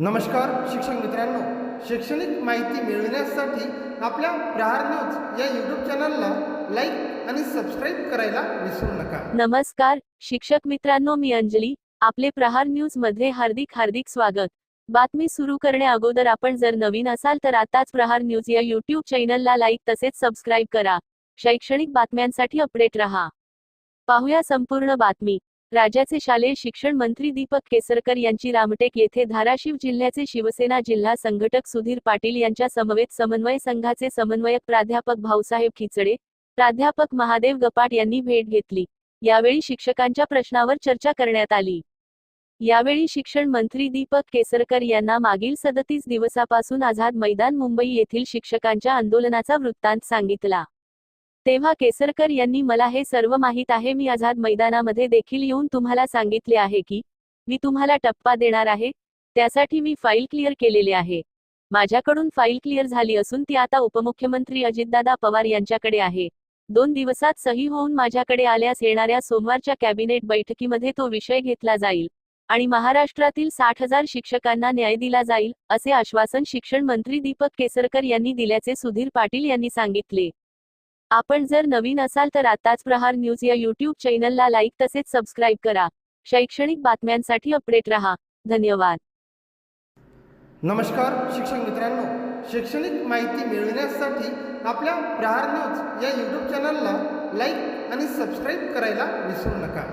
नमस्कार शिक्षक मित्रांनो. शैक्षणिक माहिती मिळविण्यासाठी आपल्या प्रहार न्यूज या यूट्यूब चॅनलला लाईक आणि सबस्क्राईब करायला विसरू नका. नमस्कार शिक्षक मित्रांनो मी अंजली. आपले प्रहार न्यूजमध्ये हार्दिक हार्दिक स्वागत. बातमी सुरू करण्या अगोदर आपण जर नवीन असाल तर आताच प्रहार न्यूज या युट्यूब चॅनलला लाईक तसेच सबस्क्राईब करा. शैक्षणिक बातम्यांसाठी अपडेट रहा. पाहूया संपूर्ण बातमी. राज्याचे शालेय शिक्षण मंत्री दीपक केसरकर यांची रामटेक येथे धाराशिव जिल्ह्याचे शिवसेना जिल्हा संघटक सुधीर पाटील यांच्या समवेत समन्वय संघाचे समन्वयक प्राध्यापक भाऊसाहेब खिचडे प्राध्यापक महादेव गपाट यांनी भेट घेतली. यावेळी शिक्षकांच्या प्रश्नावर चर्चा करण्यात आली. यावेळी शिक्षण मंत्री दीपक केसरकर यांना मागील सदतीस दिवसापासून आझाद मैदान मुंबई येथील शिक्षकांच्या आंदोलनाचा वृत्तांत सांगितला. तेव्हा केसरकर यांनी मला हे सर्व माहीत आहे. मी आझाद मैदानामध्ये देखील येऊन तुम्हाला सांगितले आहे की मी तुम्हाला टप्पा देणार आहे. त्यासाठी मी फाईल क्लिअर केलेले आहे. माझ्याकडून फाईल क्लिअर झाली असून ती आता उपमुख्यमंत्री अजितदादा पवार यांच्याकडे आहे. दोन दिवसात सही होऊन माझ्याकडे आल्यास येणाऱ्या सोमवारच्या कॅबिनेट बैठकीमध्ये तो विषय घेतला जाईल आणि महाराष्ट्रातील साठ हजार शिक्षकांना न्याय दिला जाईल असे आश्वासन शिक्षण मंत्री दीपक केसरकर यांनी दिल्याचे सुधीर पाटील यांनी सांगितले. आपण जर नवीन असाल तर आताच प्रहार न्यूज या युट्यूब चॅनलला लाईक तसेच सबस्क्राईब करा. शैक्षणिक बातम्यांसाठी अपडेट रहा. धन्यवाद. नमस्कार शिक्षक मित्रांनो. शैक्षणिक माहिती मिळविण्यासाठी आपल्या प्रहार न्यूज या यूट्यूब चॅनलला लाईक आणि सबस्क्राईब करायला विसरू नका.